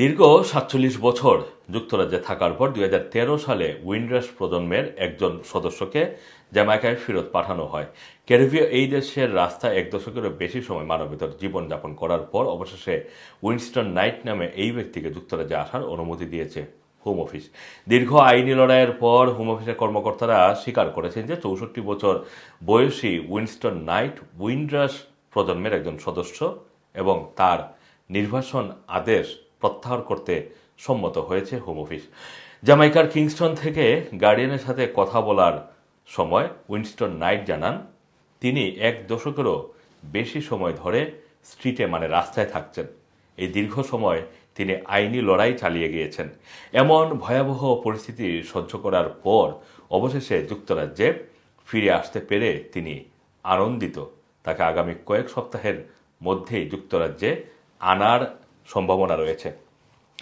দীর্ঘ সাতচল্লিশ বছর যুক্তরাজ্যে থাকার পর দুই হাজার তেরো সালে উইন্ড্রাস প্রজন্মের একজন সদস্যকে জ্যামাইকায় ফেরত পাঠানো হয়। ক্যারিবীয় এই দেশের রাস্তায় এক দশকেরও বেশি সময় মানবেতর জীবনযাপন করার পর অবশেষে উইনস্টন নাইট নামে এই ব্যক্তিকে যুক্তরাজ্যে আসার অনুমতি দিয়েছে হোম অফিস। দীর্ঘ আইনি লড়াইয়ের পর হোম অফিসের কর্মকর্তারা স্বীকার করেছেন যে চৌষট্টি বছর বয়সী উইনস্টন নাইট উইন্ড্রাস প্রজন্মের একজন সদস্য এবং তার নির্বাসন আদেশ প্রত্যাহার করতে সম্মত হয়েছে হোম অফিস। জামাইকার কিংস্টন থেকে গার্ডিয়ানের সাথে কথা বলার সময় উইনস্টন নাইট জানান, তিনি এক দশকেরও বেশি সময় ধরে স্ট্রিটে মানে রাস্তায় থাকছেন। এই দীর্ঘ সময় তিনি আইনি লড়াই চালিয়ে গিয়েছেন। এমন ভয়াবহ পরিস্থিতি সহ্য করার পর অবশেষে যুক্তরাজ্যে ফিরে আসতে পেরে তিনি আনন্দিত। তাকে আগামী কয়েক সপ্তাহের মধ্যেই যুক্তরাজ্যে আনার সম্ভাবনা রয়েছে।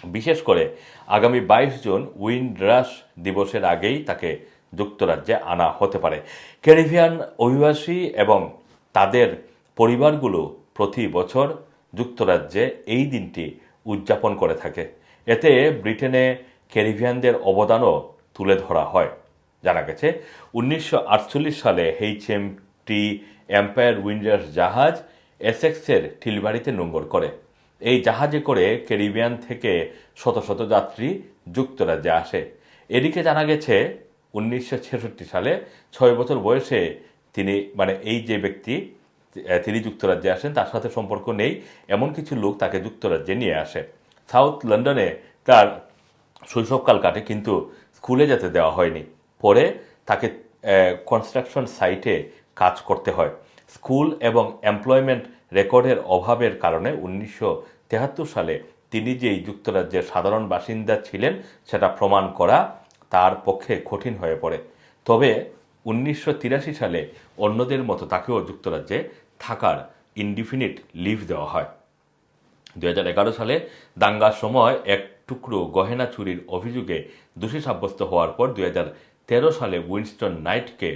বিশেষ করে আগামী বাইশ জুন উইন্ডরাস দিবসের আগেই তাকে যুক্তরাজ্যে আনা হতে পারে। ক্যারিবিয়ান অভিবাসী এবং তাদের পরিবারগুলো প্রতি বছর যুক্তরাজ্যে এই দিনটি উদযাপন করে থাকে। এতে ব্রিটেনে ক্যারিবিয়ানদের অবদানও তুলে ধরা হয়। জানা গেছে, উনিশশো আটচল্লিশ সালে H M T Empire Windrush জাহাজ এসেক্সের ঠিলবাড়িতে নোঙ্গর করে। এই জাহাজে করে ক্যারিবিয়ান থেকে শত শত যাত্রী যুক্তরাজ্যে আসে। এদিকে জানা গেছে, উনিশশো ছেষট্টি সালে ছয় বছর বয়সে তিনি মানে এই যে ব্যক্তি তিনি যুক্তরাজ্যে আসেন, তার সাথে সম্পর্ক নেই, এমন কিছু লোক তাকে যুক্তরাজ্যে নিয়ে আসে। সাউথ লন্ডনে তার শৈশবকাল কাটে, কিন্তু স্কুলে যেতে দেওয়া হয়নি। পরে তাকে কনস্ট্রাকশন সাইটে কাজ করতে হয়। স্কুল এবং এমপ্লয়মেন্ট রেকর্ডের অভাবের কারণে উনিশশো সালে তিনি যেই যুক্তরাজ্যের সাধারণ বাসিন্দা ছিলেন, সেটা প্রমাণ করা তার পক্ষে কঠিন হয়ে পড়ে। তবে উনিশশো তিরাশি সালে অন্যদের মতো তাকেও যুক্তরাজ্যে থাকার ইনডিফিনিট লিভ দেওয়া হয়। দু হাজার এগারো সালে দাঙ্গার সময় এক টুকরো গহেনা চুরির অভিযোগে দোষী সাব্যস্ত হওয়ার পর দুই হাজার তেরো সালে উইনস্টন নাইটকে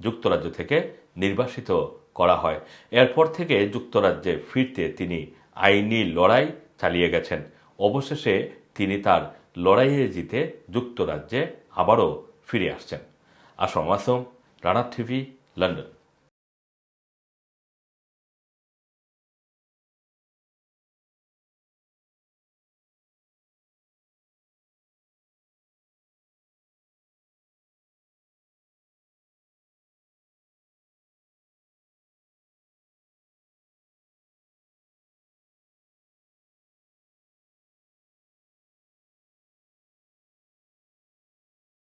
যুক্তরাজ্য থেকে নির্বাসিত করা হয়। এরপর থেকে যুক্তরাজ্যে ফিরতে তিনি আইনি লড়াই চালিয়ে গেছেন। অবশেষে তিনি তার লড়াইয়ে জিতে যুক্তরাজ্যে আবারও ফিরে আসছেন। Assam Assam Rana TV, London.